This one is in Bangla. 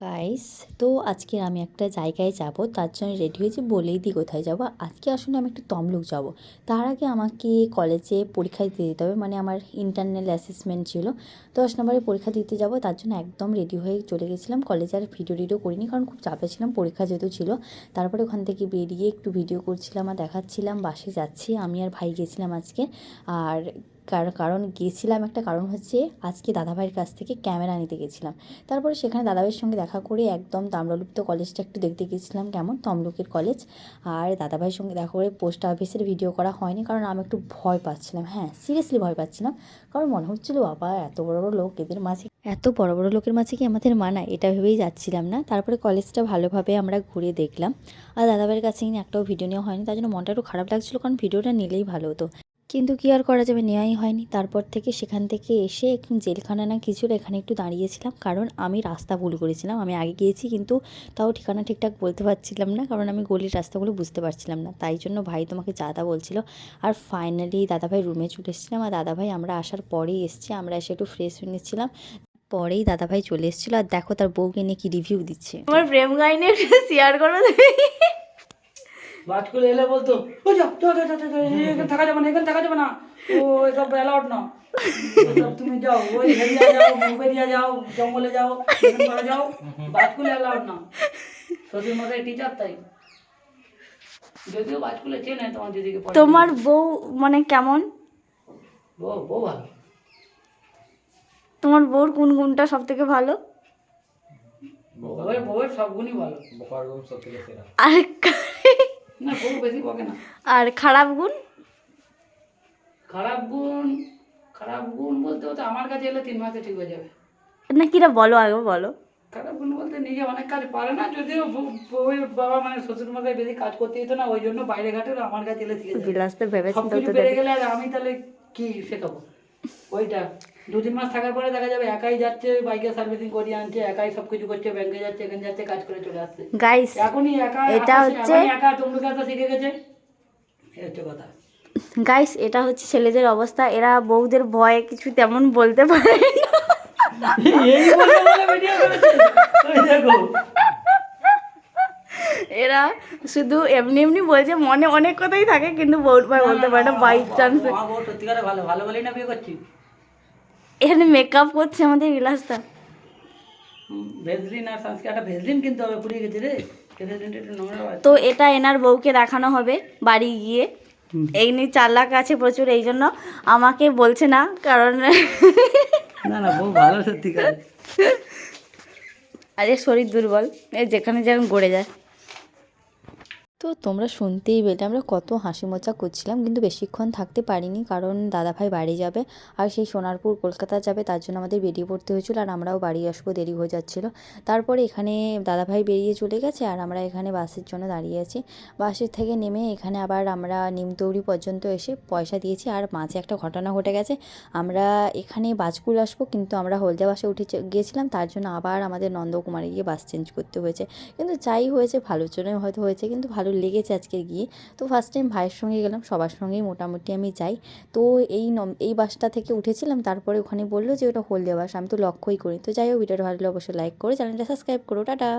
গাইস তো আজকে আমি একটা জায়গায় যাব, তার জন্য রেডি হয়েছি, বলেই দিই কোথায় যাব। আজকে আসলে আমি একটু তমলুক যাব। তার আগে আমাকে কলেজে পরীক্ষা দিতে যেতে হবে মানে আমার ইন্টারনাল অ্যাসেসমেন্ট ছিল। দশ নম্বরে পরীক্ষা দিতে যাব, তার জন্য একদম রেডি হয়ে চলে গেছিলাম। কলেজে আর ভিডিও টিডিও করিনি, কারণ খুব চাপে ছিলাম, পরীক্ষা যেহেতু ছিল। তারপরে ওখান থেকে বেরিয়ে একটু ভিডিও করছিলাম আর দেখাচ্ছিলাম, বাসে যাচ্ছি। আমি আর ভাই গেছিলাম আজকে। আর কার- কারণ গেছিলাম একটা কারণ হচ্ছে আজকে দাদাভাইয়ের কাছ থেকে ক্যামেরা নিতে গেছিলাম। তারপরে সেখানে দাদাভাইয়ের সঙ্গে দেখা করে একদম তাম্রলিপ্ত কলেজটা একটু দেখতে গেছিলাম, কেমন? তমলুকের কলেজ। আর দাদাভাইয়ের সঙ্গে দেখা করে পোস্ট অফিসের ভিডিও করা হয়নি, কারণ আমি একটু ভয় পাচ্ছিলাম। হ্যাঁ সিরিয়াসলি ভয় পাচ্ছিলাম, কারণ মনে হচ্ছিল, বাবা, এত বড় বড় লোক, এদের মাঝে এত বড় বড় লোকের মাঝে কি আমাদের মানায় এটা ভেবেই যাচ্ছিলাম না। তারপরে কলেজটা ভালোভাবে আমরা ঘুরে দেখলাম। আর দাদাভাইয়ের কাছে একটাও ভিডিও নেওয়া হয়নি, তার জন্য মনটা একটু খারাপ লাগছিল, কারণ ভিডিওটা নিলেই ভালো হতো। কিন্তু কি আর করা যাবে? নেওয়াই হয়নি। তারপর থেকে সেখান থেকে এসে একটু জেলখানা না কিছুর এখানে একটু দাঁড়িয়েছিলাম। কারণ আমি রাস্তা ভুল করেছিলাম। আমি আগে গিয়েছি কিন্তু তাও ঠিকানা ঠিকঠাক বলতে পারছিলাম না। কারণ আমি গলির রাস্তাগুলো বুঝতে পারছিলাম না। তাই জন্য ভাই তোমাকে যাদা বলছিল। আর ফাইনালি দাদাভাই রুমে চলে এসেছিলাম। আর দাদাভাই আমরা আসার পরেই এসেছি। আমরা এসে একটু ফ্রেশ হয়ে নিচ্ছিলাম। পরেই দাদাভাই চলে এসেছিল। আর দেখো তার বউকে নিয়ে কি রিভিউ দিচ্ছে। তোমার প্রেম কাহিনী শেয়ার করো বাজ করে এলে বলতো ও যা যা, যা, এখানে থাকা যাবে না এখানে থাকা যাবে না। ও এসব অ্যালাউড না। তুমি যাও ওই হেরিয়া যাও মুবেরিয়া যাও জঙ্গলে যাও যাও বাজকুলে অ্যালাউড না। শ্বশুর মশাই টিচার তাই। যদিও বাজকুলে চেনে তোমার দিদিকে তোমার বউ মানে কেমন? বউ বউ ভালো। তোমার বউর কোন গুণটা সব থেকে ভালো? বউয়ের বউয়ের সব গুণই ভালো। আর না বউ বেশি বকে না। আর খারাপ গুণ? খারাপ গুণ খারাপ গুণ বলতে হতো আমার কাছে এলে তিন মাসে ঠিক হয়ে যাবে। না কিরা বলো আগে বলো। খারাপ গুণ বলতে নিজে অনেক কাজ পারে না যদিও বাবা মানে শ্বশুর মশাই বেশি কাজ করতে দিত না ওই জন্য বাইরে ঘাটে আমার কাছে এলে শিখে যাবে। বিলাস তো ভেবেছি পেরে গেলে আর আমি তাহলে কি শেখাবো? ওইটা। দু তিন মাস থাকার পরে দেখা যাবে একাই যাচ্ছে বাইকে সার্ভিসিং করিয়ে আনছে একাই সব কিছু করছে ব্যাংকে যাচ্ছে এখানে যাচ্ছে কাজ করে চলে আসছে। গাইস এখনই একা এটা হচ্ছে- একা তমলুকে আসা শিখে গেছে। এই হচ্ছে কথা। গাইস এটা হচ্ছে ছেলেদের অবস্থা। এরা বউদের ভয়ে কিছু তেমন বলতে পারে না। এই বলে বলে ভিডিও করেছে। দেখো। এরা শুধু এমনি এমনি বলছে মনে অনেক কথাই থাকে কিন্তু বলতে পারে না বাই চান্স ভালো ভালো বলেই না বিয়ে করছি। এখানে মেকআপ করছে আমাদের বিলাসটা ভেজলিন আর সানস্ক্রিন ভেজলিন কিনতে হবে পুড়িয়ে গেছে রে। তো এটা এনার বউকে দেখানো হবে বাড়ি গিয়ে। এই নিয়ে চালাক আছে প্রচুর এই জন্য আমাকে বলছে না কারণ না না বউ ভালো সত্যিকারে আরে শরীর দুর্বল এই যেখানে যেরকম গড়ে যায়। তো তোমরা শুনতেই পেলে, আমরা কত হাসি মজা করছিলাম, কিন্তু বেশিক্ষণ থাকতে পারিনি কারণ দাদাভাই বাড়ি যাবে আর সেই সোনারপুর কলকাতা যাবে, তার জন্য আমাদের বেরিয়ে পড়তে হয়েছিল আর আমরাও বাড়ি আসব, দেরি হয়ে যাচ্ছিল। তারপরে এখানে দাদাভাই বেরিয়ে চলে গেছে আর আমরা এখানে বাসের জন্য দাঁড়িয়ে আছি। বাসের থেকে নেমে এখানে আবার আমরা নিমতৌড়ি পর্যন্ত এসে পয়সা দিয়েছি আর মাঝে একটা ঘটনা ঘটে গেছে। আমরা এখানে বাসগুলো আসব, কিন্তু আমরা হলদিয়া বাসে উঠে গিয়েছিলাম, তার জন্য আবার আমাদের নন্দকুমারে গিয়ে বাস চেঞ্জ করতে হয়েছে। কিন্তু যাই হয়েছে ভালোর জন্যই হয়তো হয়েছে, কিন্তু ভালো লেগেছে আজকে গিয়ে। তো ফার্স্ট টাইম ভাইয়ের সঙ্গে গেলাম, সবার সঙ্গেই মোটামুটি আমি যাই। তো এই এই বাসটা থেকে উঠেছিলাম, তারপরে ওখানে বলল যে ওটা হলদিয়া বাস, আমি তো লক্ষ্যই করি তো যাই হোক, ভিডিওটা ভালো অবশ্যই লাইক করে চ্যানেলটা সাবস্ক্রাইব করো, টাটা!